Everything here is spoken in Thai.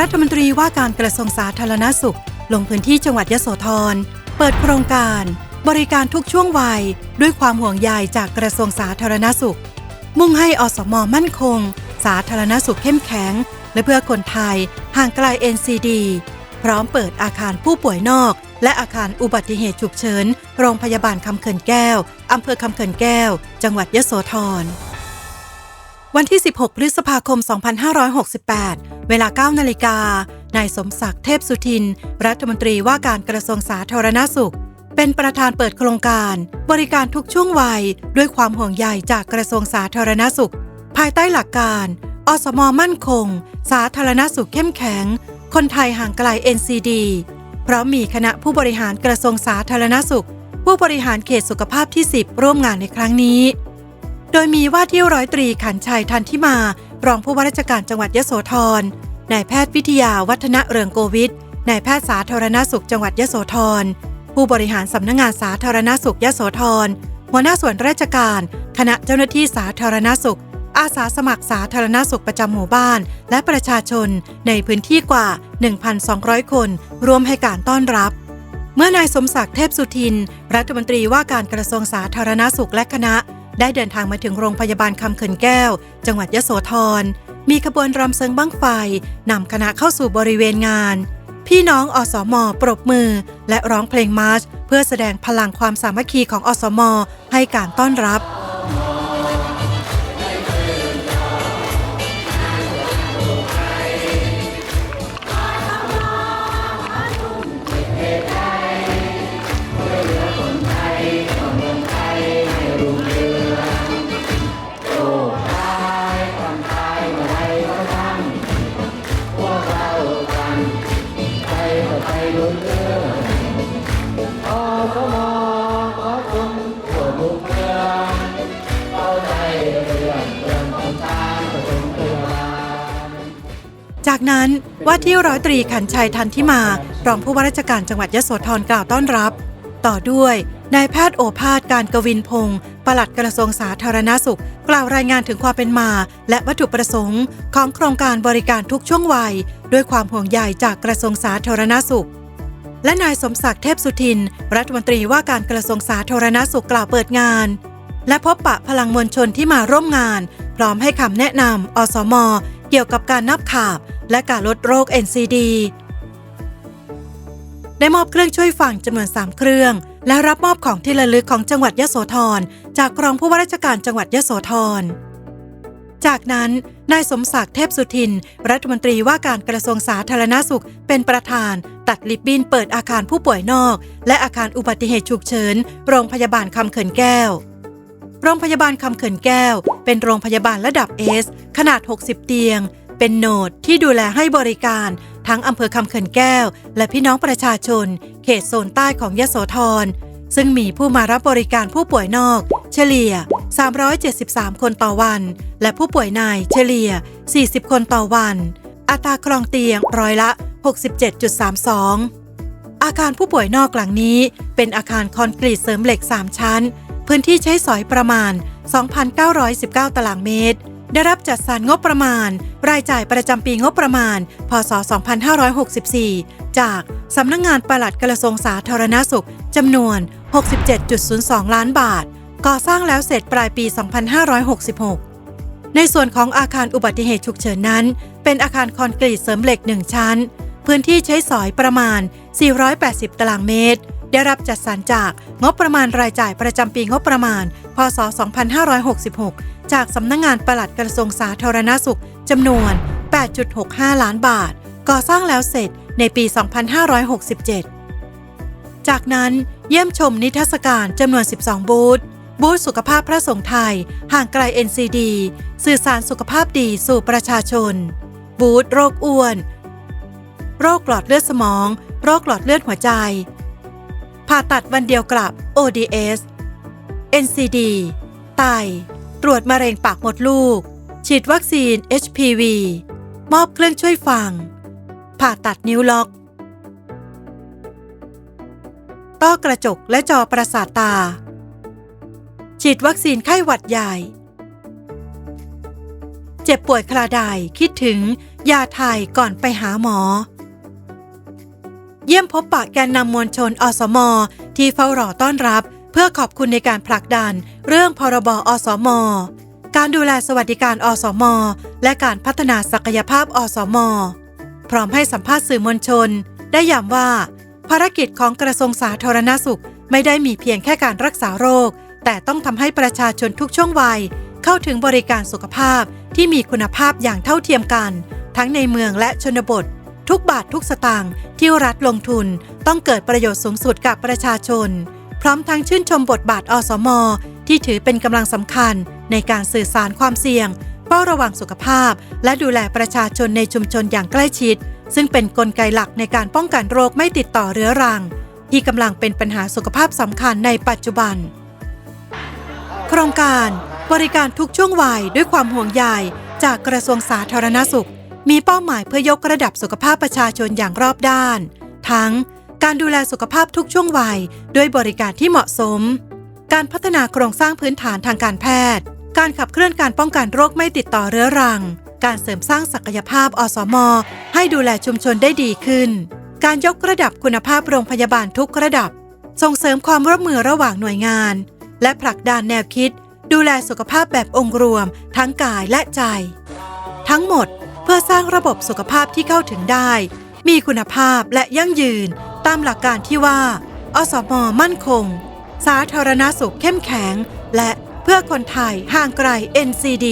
รัฐมนตรีว่าการกระทรวงสาธารณสุข ลงพื้นที่จังหวัดยโสธร เปิดโครงการ บริการทุกช่วงวัย ด้วยความห่วงใยจากกระทรวงสาธารณสุข มุ่งให้อสมมั่นคง สาธารณสุขเข้มแข็ง และเพื่อคนไทยห่างไกล NCD พร้อมเปิดอาคารผู้ป่วยนอก และอาคารอุบัติเหตุฉุกเฉิน โรงพยาบาลคำเขินแก้วอำเภอคำเขินแก้ว จังหวัดยโสธร วันที่ 16 พฤษภาคม 2568 เวลา 9 นาฬิกา นายสมศักดิ์เทพสุทิน รัฐมนตรีว่าการกระทรวงสาธารณสุข เป็นประธานเปิดโครงการ บริการทุกช่วงวัย ด้วยความห่วงใยจากกระทรวงสาธารณสุข ภายใต้หลักการ อสมมั่นคง สาธารณสุขเข้มแข็ง คนไทยห่างไกล NCD เพราะมีคณะผู้บริหารกระทรวงสาธารณสุข ผู้บริหารเขตสุขภาพที่ 10 ร่วมงานในครั้งนี้ โดยมีว่าที่ร้อยตรีขันชัยทันทิมา รองผู้ว่าราชการจังหวัดยโสธรนายแพทย์วิทยาวัฒนะเรืองโกวิทนายแพทย์สาธารณสุขจังหวัดยโสธร ผู้บริหารสำนักงงานสาธารณสุขยโสธร หัวหน้าส่วนราชการ คณะเจ้าหน้าที่สาธารณสุข อาสาสมัครสาธารณสุขประจำหมู่บ้าน และประชาชนในพื้นที่กว่า 1,200 คนรวมให้การต้อนรับ เมื่อนายสมศักดิ์เทพสุทิน รัฐมนตรีว่าการกระทรวงสาธารณสุขและคณะ ได้เดินทางมาถึงโรงพยาบาลคำเขินแก้ว จังหวัดยโสธร มีขบวนรำเซิงบั้งไฟนำคณะเข้าสู่บริเวณงาน พี่น้องอสมปรบมือ และร้องเพลงมาร์ชเพื่อแสดงพลังความสามัคคีของอสมให้การต้อนรับ จากนั้นว่าที่ร้อยตรีขันชัยทันทิมารองผู้ว่าราชการจังหวัดยโสธรกล่าวต้อนรับ ต่อด้วยนายแพทย์โอภาสการกวินพงศ์ปลัดกระทรวงสาธารณสุข กล่าวรายงานถึงความเป็นมา และวัตถุประสงค์ ของโครงการบริการทุกช่วงวัย ด้วยความห่วงใยจากกระทรวงสาธารณสุข และนายสมศักดิ์เทพสุทิน รัฐมนตรีว่าการกระทรวงสาธารณสุขกล่าวเปิดงาน และพบปะพลังมวลชนที่มาร่วมงาน พร้อมให้คำแนะนำอสม เกี่ยวกับการนับขาบ และการลดโรค NCD ได้มอบเครื่องช่วยฟังจำนวน 3 เครื่อง และรับมอบของที่ระลึกของจังหวัดยโสธรจากรองผู้ว่าราชการจังหวัดยโสธร จากนั้นนายสมศักดิ์เทพสุทิน รัฐมนตรีว่าการกระทรวงสาธารณสุข เป็นประธาน ตัดลิบบินเปิดอาคารผู้ป่วยนอก และอาคารอุบัติเหตุฉุกเฉิน โรงพยาบาลคำเขินแก้ว โรงพยาบาลคำเขินแก้ว เป็นโรงพยาบาลระดับ S ขนาด 60 เตียง เป็นโหนดที่ดูแลให้บริการทั้งอำเภอคำเขินแก้ว และพี่น้องประชาชน เขตโซนใต้ของยโสธร ซึ่งมีผู้มารับบริการผู้ป่วยนอก เฉลี่ย 373 คนต่อวัน และผู้ป่วยในเฉลี่ย 40 คนต่อวัน อัตราครองเตียงร้อยละ 67.32 อาคารผู้ป่วยนอกหลังนี้ เป็นอาคารคอนกรีตเสริมเหล็ก 3 ชั้น พื้นที่ใช้สอยประมาณ 2,919 ตารางเมตร ได้รับจัดสรรงบประมาณ รายจ่ายประจำปีงบประมาณ พศ 2564 จากสำนักงงานปลัดกระทรวงสาธารณสุขจำนวน 67.02 ล้านบาท ก่อสร้างแล้วเสร็จปลายปี 2566 ในส่วนของอาคารอุบัติเหตุฉุกเฉินนั้น เป็นอาคารคอนกรีตเสริมเหล็ก 1 ชั้น พื้นที่ใช้สอยประมาณ 480 ตารางเมตร ได้รับจัดสรรจากงบประมาณรายจ่ายประจำปีงบประมาณ พศ 2566 จากสำนักงงานปลัดกระทรวงสาธารณสุขจำนวน 8.65 ล้านบาท ก่อสร้างแล้วเสร็จในปี 2567 จากนั้นเยี่ยมชมนิทรรศการจำนวน 12 บูธ บูธสุขภาพพระสงฆ์ไทย ห่างไกล NCD สื่อสารสุขภาพดีสู่ประชาชน บูธโรคอ้วน โรคหลอดเลือดสมอง โรคหลอดเลือดหัวใจ ผ่าตัดวันเดียวกลับ ODS NCD ไตต รวจมะเร็งปากมดลูก ฉีดวัคซีน HPV มอบเครื่องช่วยฟัง ผ่าตัดนิ้วล็อก ต้อกระจกและจอประสาทตา ฉีดวัคซีนไข้หวัดใหญ่ เจ็บป่วยคราใดคิดถึงยาไทยก่อนไปหาหมอ เยี่ยมพบปะแกนนำมวลชนอสมที่เฝ้ารอต้อนรับ พื่อขอบคุณในการผลักดันเรื่องพรบอสม การดูแลสวัสดิการอสม และการพัฒนาศักยภาพอสม พร้อมให้สัมภาษณ์สื่อมวลชน ได้ย้ำว่า ภารกิจของกระทรวงสาธารณสุขไม่ได้มีเพียงแค่การรักษาโรค แต่ต้องทำให้ประชาชนทุกช่วงวัย เข้าถึงบริการสุขภาพที่มีคุณภาพอย่างเท่าเทียมกัน ทั้งในเมืองและชนบท ทุกบาททุกสตางค์ที่รัฐลงทุน ต้องเกิดประโยชน์สูงสุดกับประชาชน ร้อมทั้งชื่นชมบทบาทอสม ที่ถือเป็นกำลังสำคัญในการสื่อสารความเสี่ยงเฝ้าระวังสุขภาพ และดูแลประชาชนในชุมชนอย่างใกล้ชิด ซึ่งเป็นนกลไกหลักในการป้องกันโรคไม่ติดต่อเรื้อรัง ที่กำลังเป็นปัญหาสุขภาพสำคัญในปัจจุบัน โครงการ บริการทุกช่วงวัยด้วยความห่วงใยจากกระทรวงสาธารณสุข มีเป้าหมายเพื่อยกระดับสุขภาพประชาชนอย่างรอบด้าน ทั้ง การดูแลสุขภาพทุกช่วงวัย ด้วยบริการที่เหมาะสม การพัฒนาโครงสร้างพื้นฐานทางการแพทย์ การขับเคลื่อนการป้องกันโรคไม่ติดต่อเรื้อรัง การเสริมสร้างศักยภาพอสม ให้ดูแลชุมชนได้ดีขึ้น การยกระดับคุณภาพโรงพยาบาลทุกระดับ ส่งเสริมความร่วมมือระหว่างหน่วยงาน และผลักดันแนวคิด ดูแลสุขภาพแบบองค์รวม ทั้งกายและใจ ทั้งหมดเพื่อสร้างระบบสุขภาพที่เข้าถึงได้ มีคุณภาพและยั่งยืน ตามหลักการที่ว่า อสมมั่นคง สาธารณสุขเข้มแข็ง และเพื่อคนไทยห่างไกล NCD